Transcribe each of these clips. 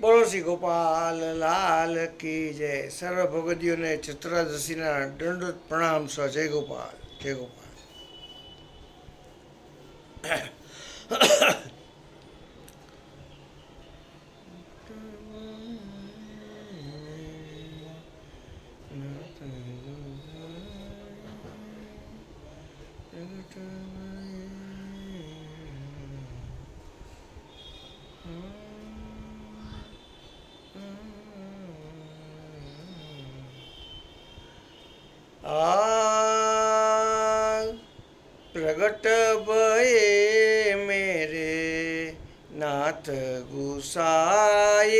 બોલો શ્રી ગોપાલ લાલ કી જય સર્વ ભગવદીઓને ચતુરાદશીના દંડ પ્રણામ સ જય ગોપાલ જય ગોપાલ आ प्रगट भये मेरे, नाथ गुसाए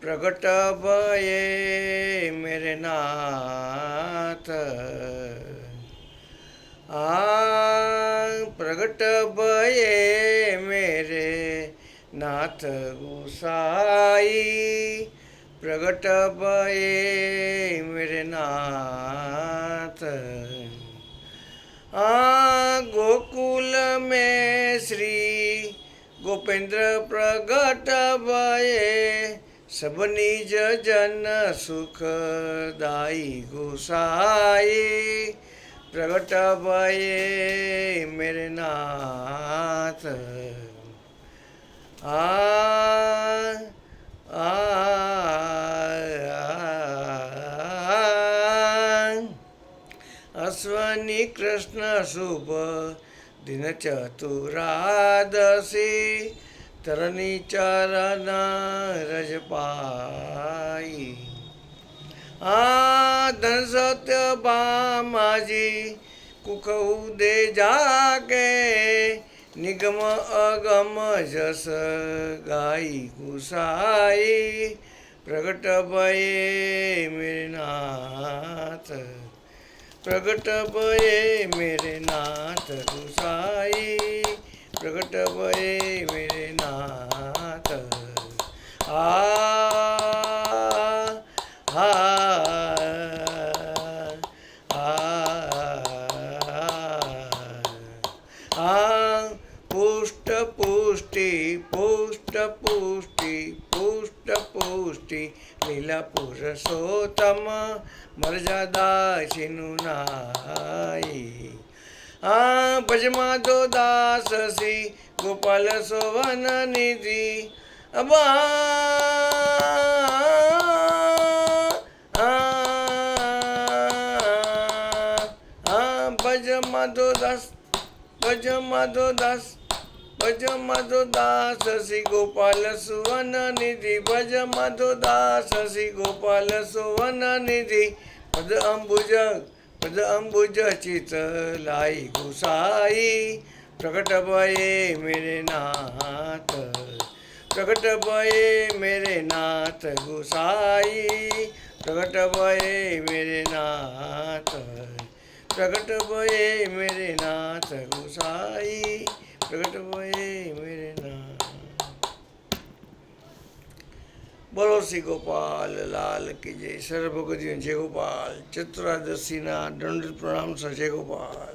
प्रगट भये मेरे, नाथ। आ प्रगट भये मेरे, नाथ गुसाई प्रगट भये मेरे नाथ। आ, गोकुल में श्री गोपेंद्र प्रगट भये सबनी जन सुखदाई गोसाई। प्रगट भये मेरे नाथ। आ अश्वनी कृष्ण शुभ दिनचतुरादशी तरणी चरण रजपाई आ धन सत्य बामाजी कुकऊ दे जागे निगम अगम जस गाई गुसाई प्रगट भये मिळनाथ। प्रगट भये मेरे नाथ गुसाई प्रगट भये मेरे नाथ। आ हा पुष्ट पुष्टी पुष्ट पु પુષ્ટિ લીલા પુરુષોત્તમ મર્યાદાશીનું નાઈ આ ભજમાં તો દાસ શ્રી ગોપાલ સોવન નિધિ અબા. ભજ માધો દાસ ભજ માધો દાસ ભજ માધો દાસ શ્રી ગોપાલ સુવન નિધિ ભજ માધો દાસ શ્રી ગોપાલ સુવન નિધિ પદ અંબુજ પદ અંબુજ ચિત લાઈ ગુસાઈ પ્રગટ ભયે મેરે નાથ પ્રગટ ભયે મેરે નાથ ગુસાઈ પ્રગટ ભયે મેરે નાથ પ્રગટ ભયે મેરે નાથ ગુસાઈ कटवाए मेरे नाम बोलो श्री गोपाल लाल की जय सर्वभगवती जय गोपाल चतुरादशी ना दंड प्रणाम स जय गोपाल